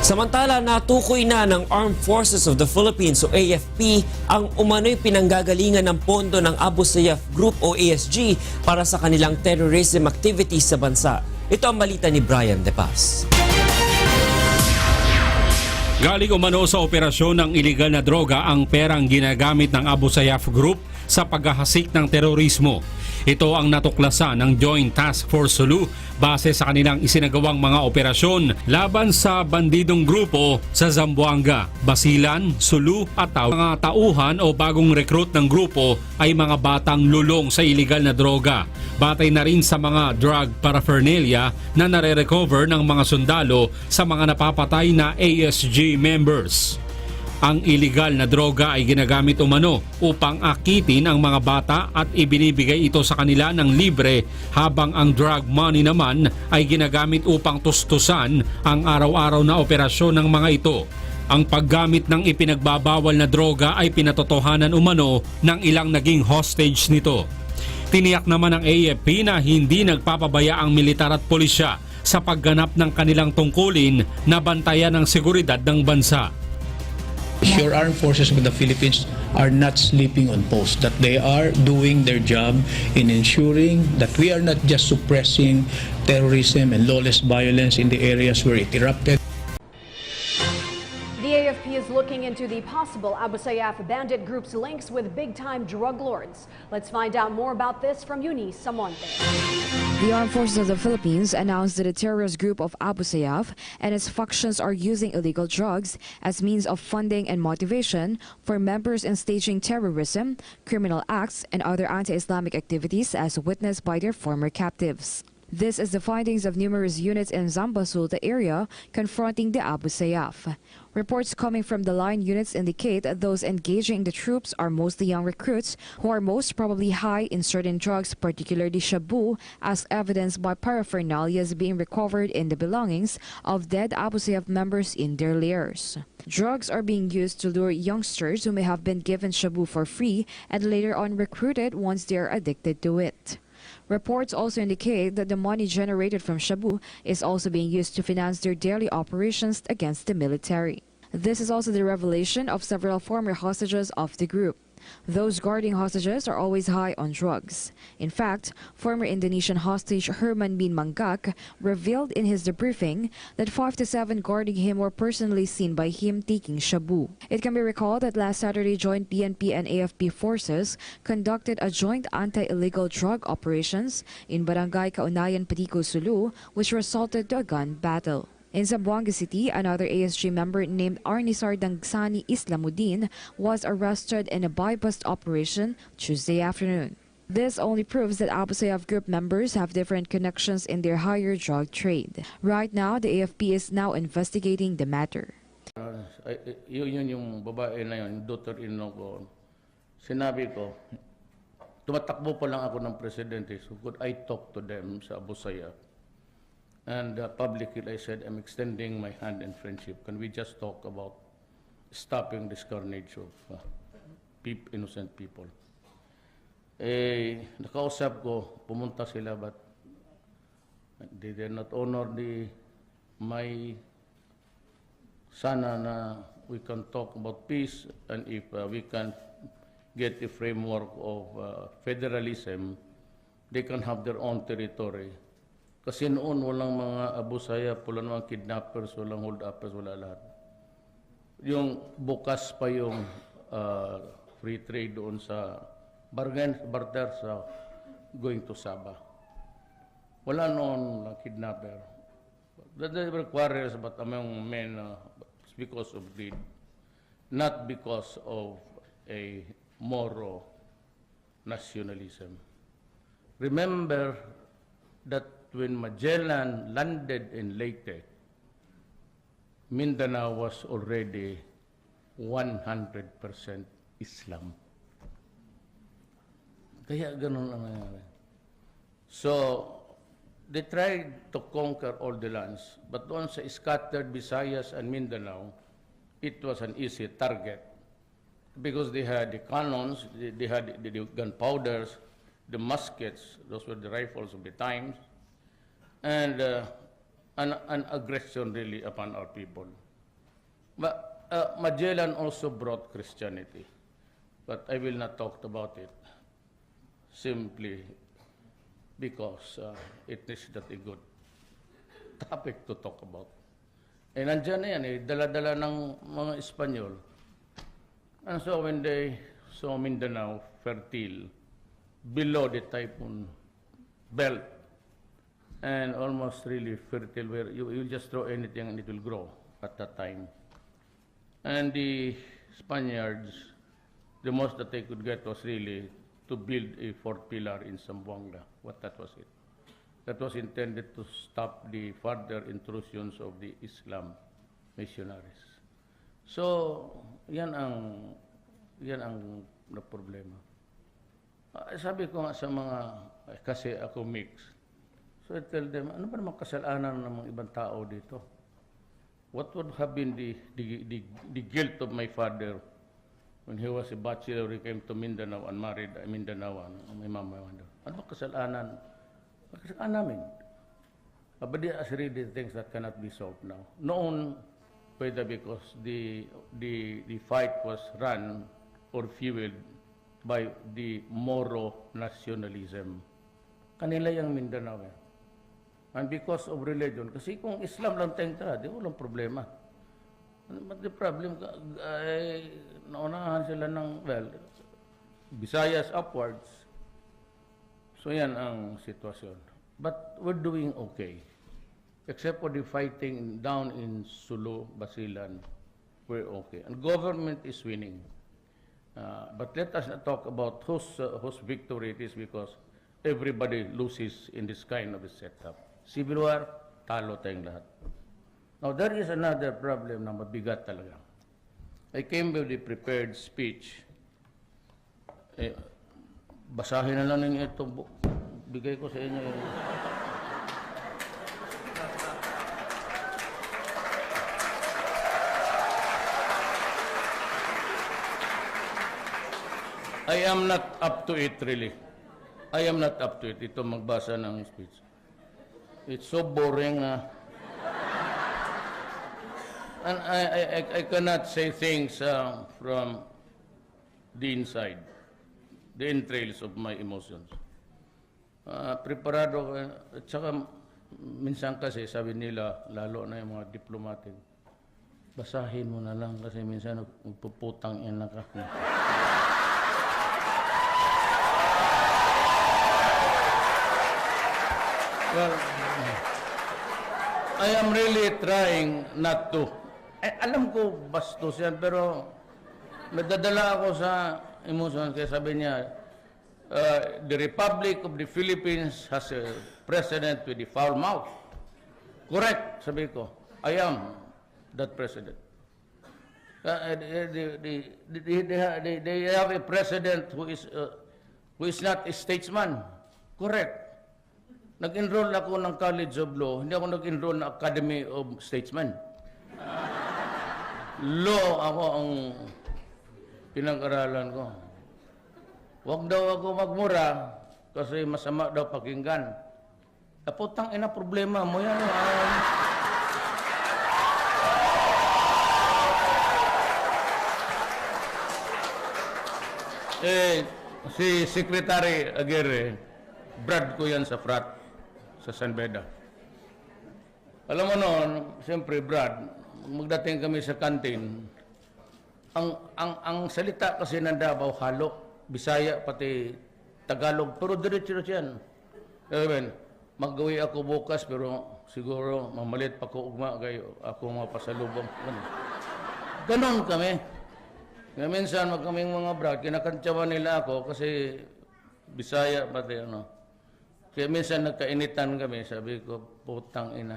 Samantala, natukoy na ng Armed Forces of the Philippines o AFP ang umano'y pinanggagalingan ng pondo ng Abu Sayyaf Group o ASG para sa kanilang terrorism activities sa bansa. Ito ang balita ni Brian De Paz. Galing umano sa operasyon ng iligal na droga ang perang ginagamit ng Abu Sayyaf Group sa paghahasik ng terorismo. Ito ang natuklasan ng Joint Task Force Sulu base sa kanilang isinagawang mga operasyon laban sa bandidong grupo sa Zamboanga, Basilan, Sulu at Tau. Mga tauhan o bagong recruit ng grupo ay mga batang lulong sa iligal na droga. Batay na rin sa mga drug paraphernalia na nare-recover ng mga sundalo sa mga napapatay na ASG members. Ang iligal na droga ay ginagamit umano upang akitin ang mga bata at ibinibigay ito sa kanila ng libre habang ang drug money naman ay ginagamit upang tustusan ang araw-araw na operasyon ng mga ito. Ang paggamit ng ipinagbabawal na droga ay pinatotohanan umano ng ilang naging hostage nito. Tiniyak naman ng AFP na hindi nagpapabaya ang militar at pulisya sa pagganap ng kanilang tungkulin na bantayan ang seguridad ng bansa. Your armed forces of the Philippines are not sleeping on post, that they are doing their job in ensuring that we are not just suppressing terrorism and lawless violence in the areas where it erupted. Into the possible Abu Sayyaf bandit group's links with big-time drug lords. Let's find out more about this from Eunice Samonte. The Armed Forces of the Philippines announced that the terrorist group of Abu Sayyaf and its factions are using illegal drugs as means of funding and motivation for members in staging terrorism, criminal acts, and other anti-Islamic activities as witnessed by their former captives. This is the findings of numerous units in Zambasul, the area confronting the Abu Sayyaf. Reports coming from the line units indicate that those engaging the troops are mostly young recruits who are most probably high in certain drugs, particularly shabu, as evidenced by paraphernalia being recovered in the belongings of dead Abu Sayyaf members in their lairs. Drugs are being used to lure youngsters who may have been given shabu for free and later on recruited once they are addicted to it. Reports also indicate that the money generated from Shabu is also being used to finance their daily operations against the military. This is also the revelation of several former hostages of the group. Those guarding hostages are always high on drugs. In fact, former Indonesian hostage Herman Bin Manggak revealed in his debriefing that five to seven guarding him were personally seen by him taking shabu. It can be recalled that last Saturday, joint PNP and AFP forces conducted a joint anti-illegal drug operations in Barangay Kaunayan, Patico, Sulu, which resulted to a gun battle. In Zamboanga City, another ASG member named Arnisar Dangsani Islamuddin was arrested in a buy-bust operation Tuesday afternoon. This only proves that Abu Sayyaf group members have different connections in their higher drug trade. Right now, the AFP is now investigating the matter. Ay, yun, yun yung babae na yun, daughter-in-law ko. Sinabi ko, tumatakbo pa lang ako ng presidente, so could I talk to them sa Abu Sayyaf? And uh, publicly I said, I'm extending my hand in friendship. Can we just talk about stopping this carnage of uh, peop- innocent people? Eh, nakausap ko, pumunta sila, but they did not honor the my sana na we can talk about peace and if uh, we can get a framework of uh, federalism, they can have their own territory. Kasi noon walang mga Abu Sayyaf, wala namang kidnappers, walang hold-uppers, wala lahat. Yung bukas pa yung uh, free trade doon sa bargain, barter sa going to Sabah. Wala noon na kidnapper. They were quarrels but among men uh, because of greed, not because of a Moro nationalism. Remember that when Magellan landed in Leyte, Mindanao was already 100% Islam. Kaya ganun ang nangyari. So, they tried to conquer all the lands, but once sa scattered Visayas and Mindanao, it was an easy target because they had the cannons, they, they had the, the gunpowders, the muskets, those were the rifles of the times, and uh, an, an aggression really upon our people. But uh, Magellan also brought Christianity, but I will not talk about it simply because uh, it is not a good topic to talk about. Eh, nandyan na yan eh, dala-dala ng mga Espanyol. And so when they saw Mindanao fertile, below the typhoon belt, and almost really fertile, where you, you just throw anything and it will grow at that time. And the Spaniards, the most that they could get was really to build a fourth pillar in Zamboanga. What that was it. That was intended to stop the further intrusions of the Islam missionaries. So, yan ang yan ang na problema. Ah, sabi ko nga sa mga, kasi ako mix, so I tell them, ano ba naman kasalanan ng mga ibang tao dito? What would have been the, the, the, the guilt of my father when he was a bachelor, he came to Mindanao and married a Mindanaoan, may mama wonder. Ano ba kasalanan? Kasalanan namin. Uh, But there are really things that cannot be solved now. Noon, pwede because the, the, the fight was run or fueled by the Moro nationalism. Kanila yung Mindanao eh. And because of religion, kasi kung Islam lang tayong tara, di walang problema. But the problem, ay, naunahan sila ng, well, Visayas upwards. So yan ang sitwasyon. But we're doing okay. Except for the fighting down in Sulu, Basilan, we're okay. And government is winning. Uh, but let us talk about whose, uh, whose victory it is because everybody loses in this kind of a setup. Civil war, talo tayong lahat. Now, there is another problem na mabigat talaga. I came with a prepared speech. Eh, basahin na lang ninyo Bigay ko sa inyo. I am not up to it really. I am not up to it. Ito magbasa ng speech. It's so boring na. And I, I, I, cannot say things uh, from the inside, the entrails of my emotions. Uh, preparado ko. At saka minsan kasi sabi nila, lalo na yung mga diplomatic, basahin mo na lang kasi minsan magpuputang ina ka. Well, I am really trying not to. Eh, alam ko bastos yan, pero nadadala ako sa emotions kaya sabi niya, uh, the Republic of the Philippines has a president with a foul mouth. Correct, sabi ko. I am that president. Uh, they, they, they, they, they have a president who is, uh, who is not a statesman. Correct. Nag-enroll ako ng College of Law, hindi ako nag-enroll ng Academy of Statesmen. Law ako ang pinag-aralan ko. Huwag daw ako magmura kasi masama daw pakinggan. Ah, putang ina problema mo yan. ah. Eh, si Secretary Aguirre, Brad ko yan sa frat sa San Beda. Alam mo noon, siyempre Brad, magdating kami sa kantin, ang ang ang salita kasi ng Davao halo, Bisaya pati Tagalog, pero diretso yan. Amen. Maggawi ako bukas pero siguro mamalit pa ko ugma kay ako mga pasalubong. Ganon kami. Kaya minsan mag kaming mga brad, kinakantsawan nila ako kasi Bisaya pati ano. Kaya minsan nagkainitan kami, sabi ko, putang ina.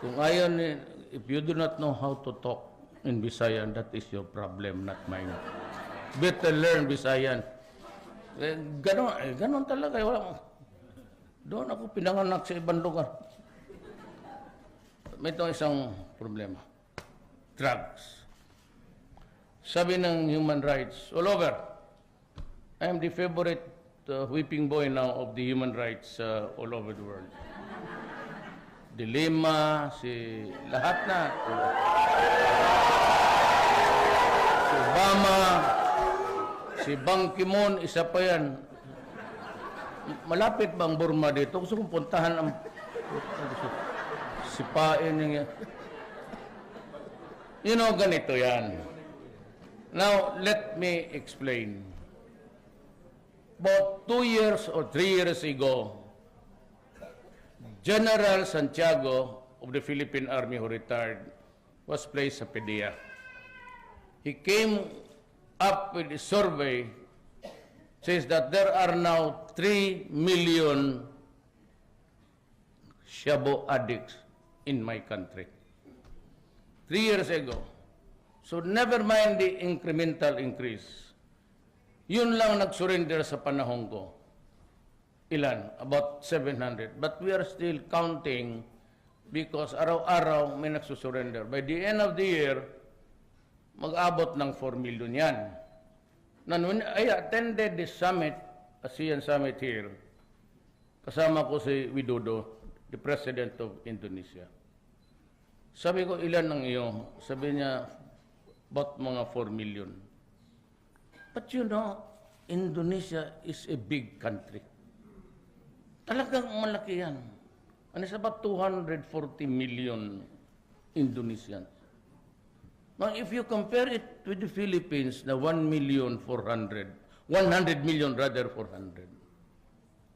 Kung ayaw ni, if you do not know how to talk in Visayan, that is your problem, not mine. Better learn Visayan. Eh, ganon, eh, ganon talaga. eh, Wala, doon ako pinanganak sa ibang lugar. May isang problema. Drugs. Sabi ng human rights all over, I am the favorite uh, whipping boy now of the human rights uh, all over the world. De Lima, si lahat na. Si Obama, si Bang Ki-moon, isa pa yan. Malapit bang Burma dito? Gusto kong puntahan ang sipain niya. You know, ganito yan. Now, let me explain. About two years or three years ago, General Santiago of the Philippine Army who retired was placed sa PDEA. He came up with a survey says that there are now 3 million shabu addicts in my country. Three years ago. So never mind the incremental increase. Yun lang nag-surrender sa panahon ko. Ilan? About 700. But we are still counting because araw-araw may nagsusurrender. By the end of the year, mag-abot ng 4 million yan. Now, when I attended this summit, ASEAN summit here, kasama ko si Widodo, the president of Indonesia. Sabi ko, ilan ng iyo? Sabi niya, about mga 4 million. But you know, Indonesia is a big country. Talagang malaki yan. And it's about 240 million Indonesians. Now, if you compare it with the Philippines, na 1 million 400, 100 million rather 400,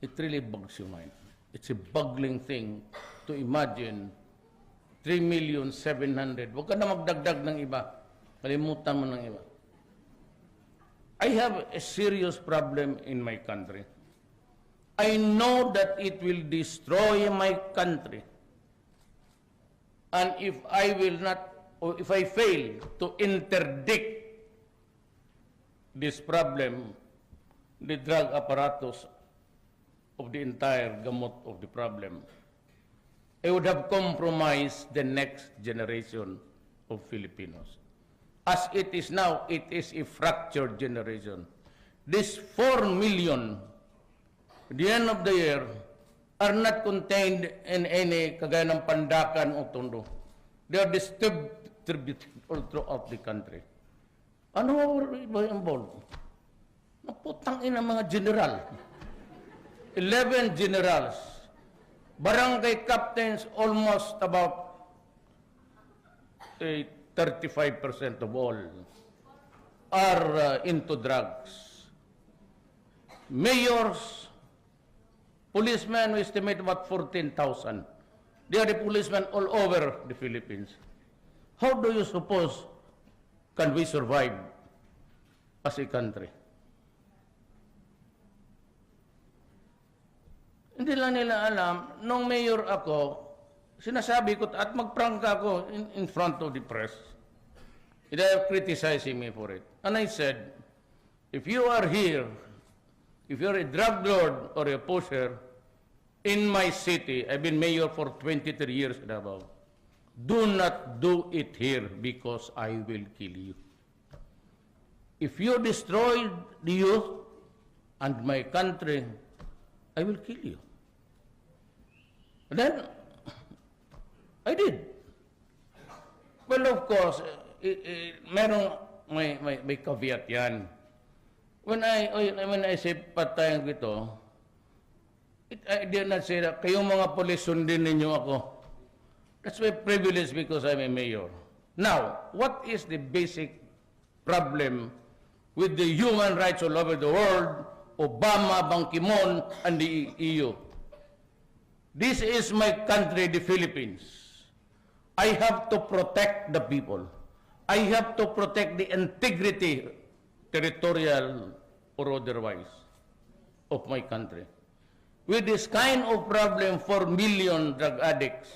it really bugs your mind. It's a boggling thing to imagine 3 million 700. Huwag ka na magdagdag ng iba. Kalimutan mo ng iba. I have a serious problem in my country. I know that it will destroy my country. And if I will not, or if I fail to interdict this problem, the drug apparatus of the entire gamut of the problem, I would have compromised the next generation of Filipinos. As it is now, it is a fractured generation. This 4 million, at the end of the year, are not contained in any kagaya ng Pandakan o Tondo. They are distributed all throughout the country. Ano ba involved? Naputang ina mga general. 11 generals. Barangay captains almost about eh, 35% of all are uh, into drugs. Mayors, policemen, we estimate about 14,000. They are the policemen all over the Philippines. How do you suppose can we survive as a country? Hindi lang nila alam, nung mayor ako, sinasabi ko, at magprangka ako in, in front of the press. They are criticizing me for it. And I said, if you are here, if you're a drug lord or a pusher, in my city, I've been mayor for 23 years and above, do not do it here because I will kill you. If you destroy the youth and my country, I will kill you. Then, I did. Well, of course, eh, eh, merong may, may, may caveat yan. When I, when I say patayan ko ito, it, I did not say that, kayong mga polis, sundin ninyo ako. That's my privilege because I'm a mayor. Now, what is the basic problem with the human rights all over the world, Obama, Ban Ki-moon, and the EU? This is my country, the Philippines. I have to protect the people. I have to protect the integrity, territorial or otherwise, of my country. With this kind of problem for million drug addicts,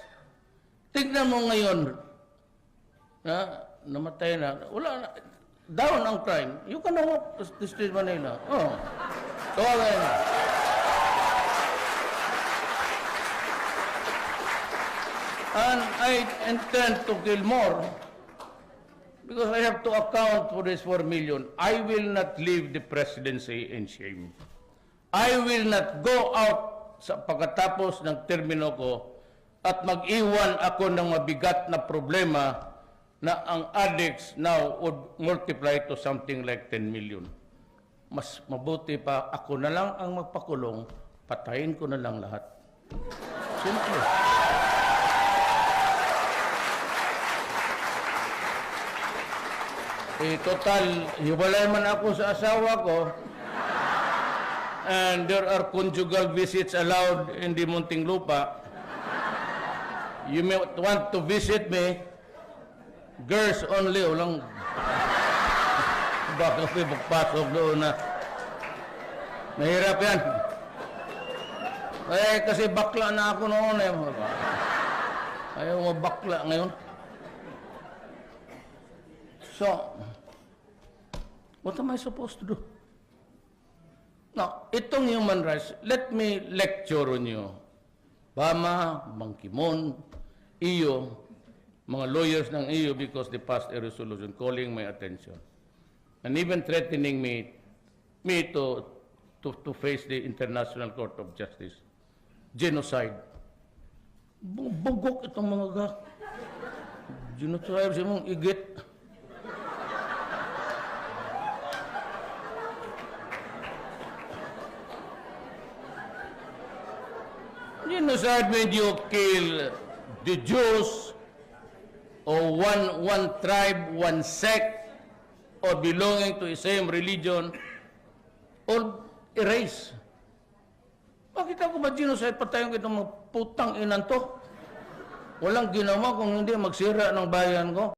tignan mo ngayon, na, namatay na, wala na, down ang crime. You can walk to street Manila. Oh. Tawagan And I intend to kill more because I have to account for this 4 million. I will not leave the presidency in shame. I will not go out sa pagkatapos ng termino ko at mag-iwan ako ng mabigat na problema na ang addicts now would multiply to something like 10 million. Mas mabuti pa ako na lang ang magpakulong, patayin ko na lang lahat. Simple. Eh, total, hiwalay man ako sa asawa ko. And there are conjugal visits allowed in the Muntinlupa. You may want to visit me, girls only, walang... Baka may magpasok doon na. Mahirap yan. Eh, kasi bakla na ako noon eh. Ayaw mo bakla ngayon. So, what am I supposed to do? Now, itong human rights, let me lecture on you. Bama, Bang Kimon, iyo, mga lawyers ng iyo because they passed a resolution calling my attention. And even threatening me, me to, to, to face the International Court of Justice. Genocide. Bu- Bugok itong mga ga. Genocide sa mong igit. Genocide means you kill the Jews or one, one tribe, one sect, or belonging to the same religion, or a race. Bakit ako ba genocide? Patayin ko itong mga putang inan to. Walang ginawa kung hindi magsira ng bayan ko.